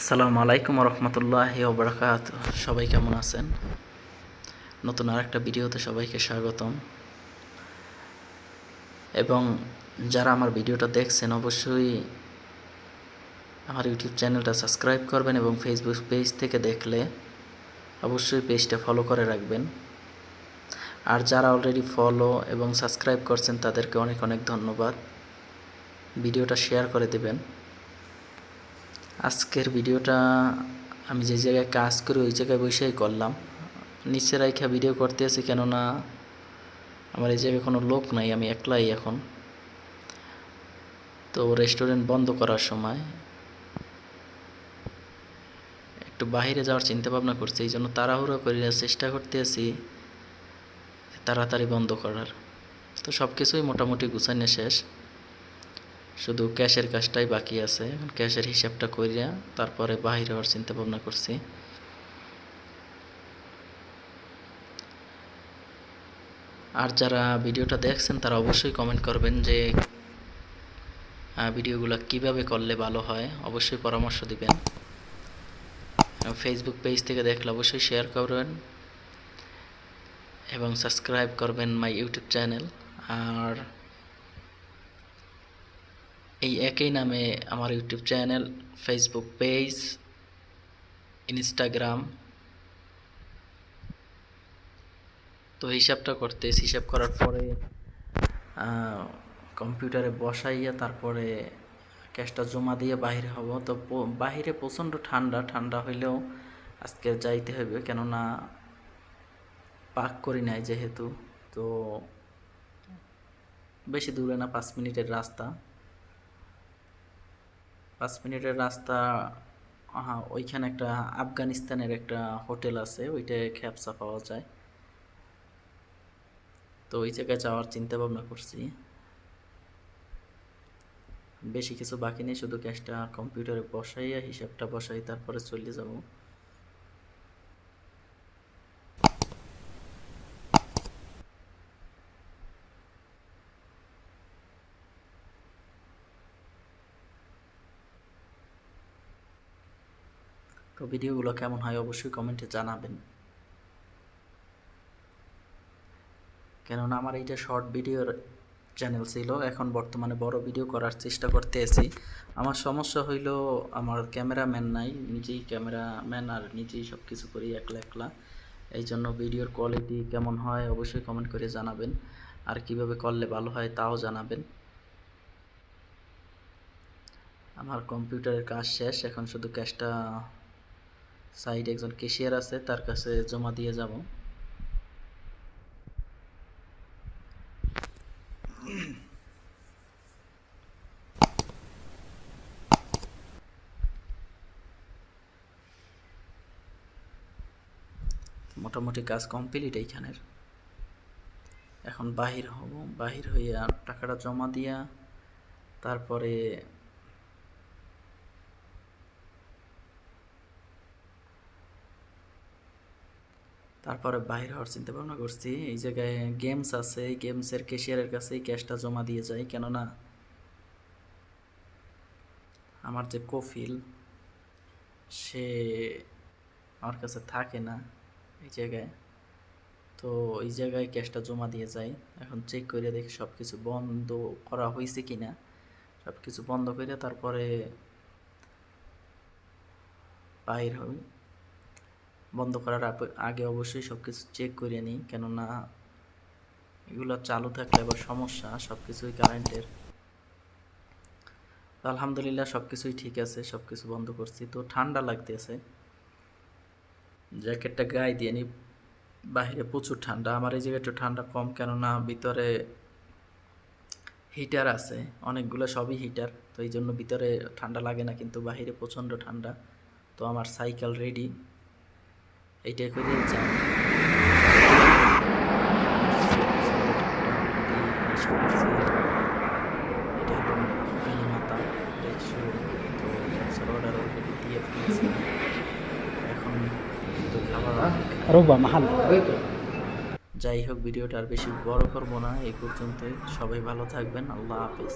আসসালামু আলাইকুম রহমতুল্লাহ ওবরাকাত সবাই কেমন আছেন? নতুন আর একটা ভিডিওতে সবাইকে স্বাগতম। এবং যারা আমার ভিডিওটা দেখছেন, অবশ্যই আমার ইউটিউব চ্যানেলটা সাবস্ক্রাইব করবেন এবং ফেসবুক পেজ থেকে দেখলে অবশ্যই পেজটা ফলো করে রাখবেন। আর যারা অলরেডি ফলো এবং সাবস্ক্রাইব করছেন, তাদেরকে অনেক অনেক ধন্যবাদ। ভিডিওটা শেয়ার করে দেবেন। আজকের ভিডিওটা আমি যে জায়গায় কাজ করি, ওই জায়গায় বসেই করলাম। নিচে রাইখা ভিডিও করতে আছি, কেননা আমার এই জায়গায় কোনো লোক নাই, আমি একলাই এখন। তো রেস্টুরেন্ট বন্ধ করার সময় একটু বাইরে যাওয়ার চিন্তা ভাবনা করছি, এই জন্য তাড়াহুড়ো করে চেষ্টা করতে আছি তাড়াতাড়ি বন্ধ করার। তো সব কিছুই মোটামুটি গুছানো শেষ। শুধু ক্যাশের কাজটাই বাকি আছে। ক্যাশের হিসাবটা করিয়া তারপরে বাহির হওয়ার চিন্তা ভাবনা করছি। আর যারা ভিডিওটা দেখছেন, তারা অবশ্যই কমেন্ট করবেন যে ভিডিওগুলো কীভাবে করলে ভালো হয়। অবশ্যই পরামর্শ দিবেন। ফেসবুক পেজ থেকে দেখলে অবশ্যই শেয়ার করবেন। এবং সাবস্ক্রাইব করবেন মাই ইউটিউব চ্যানেল আর এই একই নামে আমার YouTube channel Facebook page Instagram তো হিসাবটা করতে হিসাব করার পরে কম্পিউটারে বসাইয়া তারপরে ক্যাশটা জমা দিয়ে বাহিরে হব। তো বাহিরে প্রচণ্ড ঠান্ডা ঠান্ডা হইলেও আজকে যাইতে হবে কেননা পাক করি নাই যেহেতু। তো বেশি দূরে না, পাঁচ মিনিটের রাস্তা। পাঁচ মিনিটের রাস্তা হ্যাঁ ওইখানে একটা আফগানিস্তানের একটা হোটেল আছে ওইটায় খ্যাপসা পাওয়া যায়। তো ওই জায়গায় যাওয়ার চিন্তা ভাবনা করছি। বেশি কিছু বাকি নেই, শুধু ক্যাশটা কম্পিউটারে বসাইয়া, হিসাবটা বসাই, তারপরে চলে যাব। তো ভিডিওগুলো কেমন হয় অবশ্যই কমেন্টে জানাবেন। কেননা আমার এইটা শর্ট ভিডিওর চ্যানেল ছিল, এখন বর্তমানে বড় ভিডিও করার চেষ্টা করতে আমার সমস্যা হইল, আমার ক্যামেরাম্যান নাই, নিজেই ক্যামেরাম্যান আর নিজেই সব কিছু করি একলা একলা। এই জন্য ভিডিওর কোয়ালিটি কেমন হয় অবশ্যই কমেন্ট করে জানাবেন। আর কীভাবে করলে ভালো হয় তাও জানাবেন। আমার কম্পিউটারের কাজ শেষ, এখন শুধু ক্যাশটা সাইড একজন কেশিয়ার আছে, তার কাছে জমা দিয়ে যাব। মোটামুটি কাজ কমপ্লিট এইখানের। এখন বাহির হব, বাহির হইয়া টাকাটা জমা দিয়া, তারপরে তারপরে বাইরে হওয়ার চিন্তা ভাবনা করছি, এই জায়গায় গেমস আছে এই গেমসের ক্যাশিয়ারের কাছে এই ক্যাশটা জমা দিয়ে যাই, কেননা আমার যে কফিল, সে আমার কাছে থাকে না এই জায়গায়। তো এই জায়গায় ক্যাশটা জমা দিয়ে যাই, এখন চেক করে দেখি সব কিছু বন্ধ করা হয়েছে কি না সব কিছু বন্ধ করে তারপরে বাইর হই। বন্ধ করার আগে অবশ্যই সব কিছু চেক করে নিই। কেননা এগুলো চালু থাকলে আবার সমস্যা সব কিছুই কারেন্টের তো আলহামদুলিল্লাহ সব কিছুই ঠিক আছে সব কিছু বন্ধ করছি। তো ঠান্ডা লাগতেছে। জ্যাকেটটা গায়ে দিয়ে নিই বাহিরে প্রচুর ঠান্ডা। আমার এই জায়গায় একটু ঠান্ডা কম, কেননা ভিতরে হিটার আছে। অনেকগুলো সবই হিটার তো এই জন্য ভিতরে ঠান্ডা লাগে না, কিন্তু বাহিরে প্রচণ্ড ঠান্ডা। তো আমার সাইকেল রেডি এইটা করে যাও। যাই হোক ভিডিওটা আর বেশি বড় করব না এই পর্যন্ত সবাই ভালো থাকবেন আল্লাহ হাফিজ।